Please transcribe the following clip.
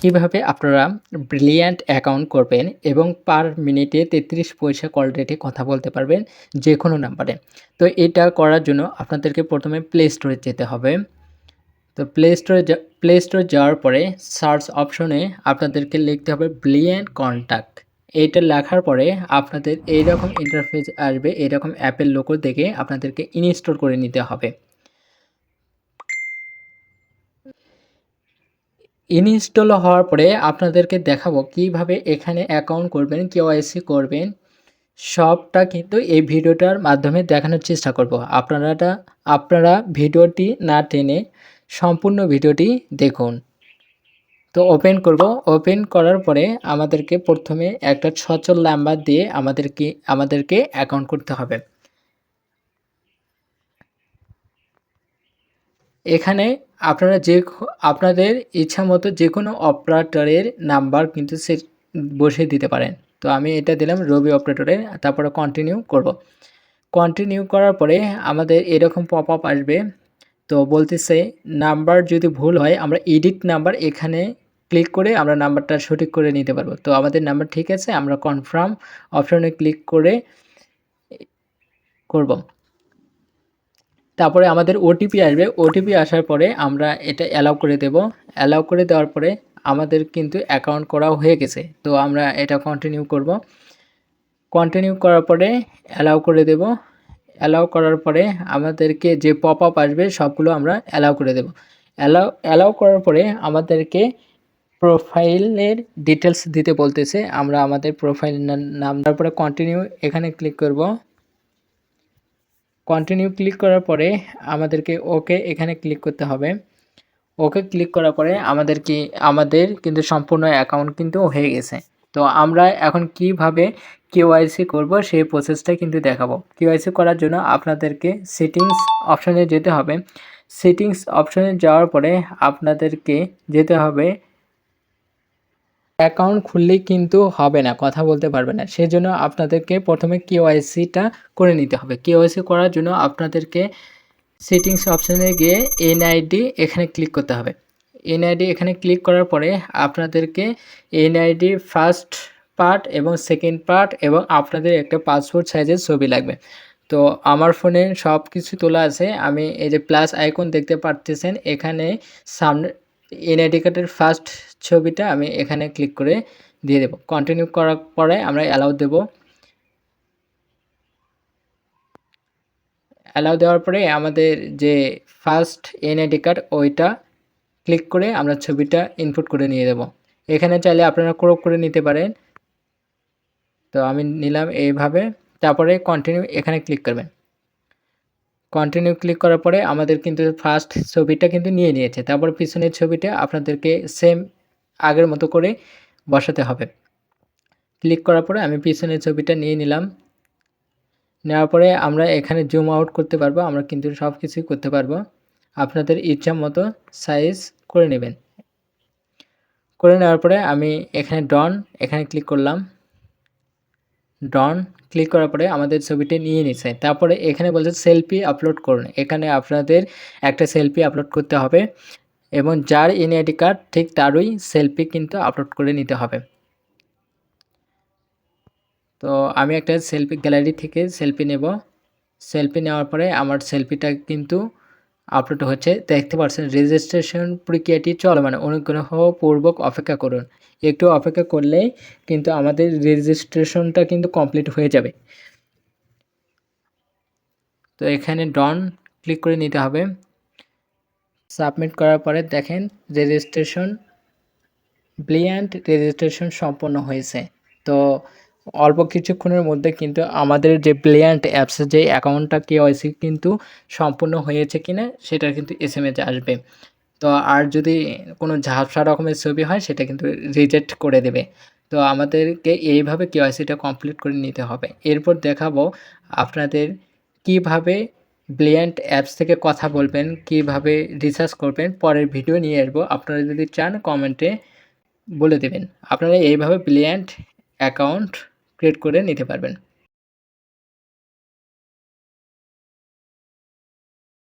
কীভাবে আপনারা brilliant account করবেন এবং পার মিনিটে তেত্রিশ পয়সা কল রেটে কথা বলতে পারবেন যে কোনো নাম্বারে তো এটা করার জন্য আপনাদেরকে প্রথমে প্লে স্টোরে যেতে হবে। তো প্লে স্টোরে প্লে স্টোরে যাওয়ার পরে সার্চ অপশনে আপনাদেরকে লিখতে হবে ব্রিলিয়ান্ট কন্ট্যাক্ট এইটা লেখার পরে আপনাদের এইরকম ইন্টারফেস আসবে এরকম অ্যাপের লোকো দেখে আপনাদেরকে ইনস্টল করে নিতে হবে। ইনস্টল হওয়ার পরে আপনাদেরকে দেখাবো কীভাবে এখানে অ্যাকাউন্ট করবেন, কেওয়াইসি করবেন। সবটা কিন্তু এই ভিডিওটার মাধ্যমে দেখানোর চেষ্টা করব। আপনারা আপনারা ভিডিওটি না টেনে সম্পূর্ণ ভিডিওটি দেখুন। তো ওপেন করব। ওপেন করার পরে আমাদেরকে প্রথমে একটা সচল নাম্বার দিয়ে আমাদেরকে আমাদেরকে অ্যাকাউন্ট করতে হবে। এখানে আপনারা যে আপনাদের ইচ্ছা মতো যে কোনো অপারেটরের নাম্বার কিন্তু সে বসিয়ে দিতে পারেন। তো আমি এটা দিলাম রবি অপারেটরে তারপরে কন্টিনিউ করব। কন্টিনিউ করার পরে আমাদের এরকম পপ আপ আসবে। তো বলতেছে নাম্বার যদি ভুল হয়, আমরা এডিট নাম্বার এখানে ক্লিক করে আমরা নাম্বারটা সঠিক করে নিতে পারব। তো আমাদের নাম্বার ঠিক আছে, আমরা কনফার্ম অপশনে ক্লিক করে করব। তারপরে আমাদের ওটিপি আসবে। ওটিপি আসার পরে আমরা এটা অ্যালাউ করে দেব। অ্যালাউ করে দেওয়ার পরে আমাদের কিন্তু অ্যাকাউন্ট করাও হয়ে গেছে। তো আমরা এটা কন্টিনিউ করব। কন্টিনিউ করার পরে অ্যালাউ করে দেব। অ্যালাউ করার পরে আমাদেরকে যে পপ আপ আসবে, সবগুলো আমরা অ্যালাউ করে দেব। অ্যালাউ অ্যালাউ করার পরে আমাদেরকে প্রোফাইলের ডিটেলস দিতে বলতেছে। আমরা আমাদের প্রোফাইল নাম, তারপরে কন্টিনিউ এখানে ক্লিক করব। কন্টিনিউ ক্লিক করার পরে আমাদেরকে ওকে এখানে ক্লিক করতে হবে। ওকে ক্লিক করার পরে আমাদের কি, আমাদের কিন্তু সম্পূর্ণ অ্যাকাউন্ট কিন্তু হয়ে গেছে। তো আমরা এখন কীভাবে কেওয়াইসি করব সেই প্রসেসটা কিন্তু দেখাবো। কেওয়াইসি করার জন্য আপনাদেরকে সেটিংস অপশানে যেতে হবে। সেটিংস অপশানে যাওয়ার পরে আপনাদেরকে যেতে হবে অ্যাকাউন্ট খুললেই কিন্তু হবে না, কথা বলতে পারবে না। সেজন্য আপনাদেরকে প্রথমে কেওয়াইসিটা করে নিতে হবে। কেওয়াইসি করার জন্য আপনাদেরকে সেটিংস অপশানে গিয়ে এনআইডি এখানে ক্লিক করতে হবে। এনআইডি এখানে ক্লিক করার পরে আপনাদেরকে এনআইডি ফার্স্ট পার্ট এবং সেকেন্ড পার্ট এবং আপনাদের একটা পাসপোর্ট সাইজের ছবি লাগবে। তো আমার ফোনে সব কিছু তোলা আছে। আমি এই যে প্লাস আইকন দেখতে পারতেছেন, এখানে সামনে এনআইডি কার্ডের ফার্স্ট ছবিটা আমি এখানে ক্লিক করে দিয়ে দেব। কন্টিনিউ করার পরে আমরা অ্যালাউ দেব। অ্যালাউ দেওয়ার পরে আমাদের যে ফার্স্ট এন এনআইডি কার্ড ওইটা ক্লিক করে আমরা ছবিটা ইনপুট করে নিয়ে দেব। এখানে চাইলে আপনারা ক্রপ করে নিতে পারেন। তো আমি নিলাম এইভাবে। তারপরে কন্টিনিউ এখানে ক্লিক করবেন। কন্টিনিউ ক্লিক করার পরে আমাদের কিন্তু ফার্স্ট ছবিটা কিন্তু নিয়ে নিয়েছে। তারপর পিছনের ছবিটা আপনাদেরকে সেম আগের মতো করে বসাতে হবে। ক্লিক করার পরে আমি পিছনের ছবিটা নিয়ে নিলাম। নেওয়ার পরে আমরা এখানে জুম আউট করতে পারব, আমরা কিন্তু সব কিছুই করতে পারব। আপনাদের ইচ্ছা মতো সাইজ করে নেবেন। করে নেওয়ার পরে আমি এখানে ডন এখানে ক্লিক করলাম। ডন ক্লিক করার পরে আমাদের ছবিটি নিয়ে নিছে। তারপরে এখানে বলছে সেলফি আপলোড করুন। এখানে আপনাদের একটা সেলফি আপলোড করতে হবে এবং যার এনআইডি কার্ড ঠিক তারই সেলফি কিন্তু আপলোড করে নিতে হবে। তো আমি একটা সেলফি গ্যালারি থেকে সেলফি নেব। সেলফি নেওয়ার পরে আমার সেলফিটা কিন্তু আপলোড হচ্ছে, দেখতে পাচ্ছেন রেজিস্ট্রেশন প্রক্রিয়াটি চলমান অনুগ্রহপূর্বক অপেক্ষা করুন। একটু অপেক্ষা করলেই কিন্তু আমাদের রেজিস্ট্রেশনটা কিন্তু কমপ্লিট হয়ে যাবে। তো এখানে ডন ক্লিক করে নিতে হবে। সাবমিট করার পরে দেখেন রেজিস্ট্রেশন ব্লিয়ান্ট রেজিস্ট্রেশন সম্পন্ন হয়েছে। তো অল্প কিছুক্ষণের মধ্যে কিন্তু আমাদের যে ব্লিয়ান্ট অ্যাপসের যে অ্যাকাউন্টটা কেওয়াইসি কিন্তু সম্পূর্ণ হয়েছে কিনা, সেটা কিন্তু এস এম আসবে। তো আর যদি কোনো ঝাপসা রকমের ছবি হয়, সেটা কিন্তু রিজেক্ট করে দেবে। তো আমাদেরকে এইভাবে কেওয়াইসিটা কমপ্লিট করে নিতে হবে। এরপর দেখাবো আপনাদের কীভাবে ব্লিয়ান্ট অ্যাপস থেকে কথা বলবেন, কীভাবে রিসার্চ করবেন। পরের ভিডিও নিয়ে আসব। আপনারা যদি চান কমেন্টে বলে দেবেন। আপনারা এইভাবে ব্লিয়ান্ট অ্যাকাউন্ট ক্রিয়েট করে নিতে পারবেন।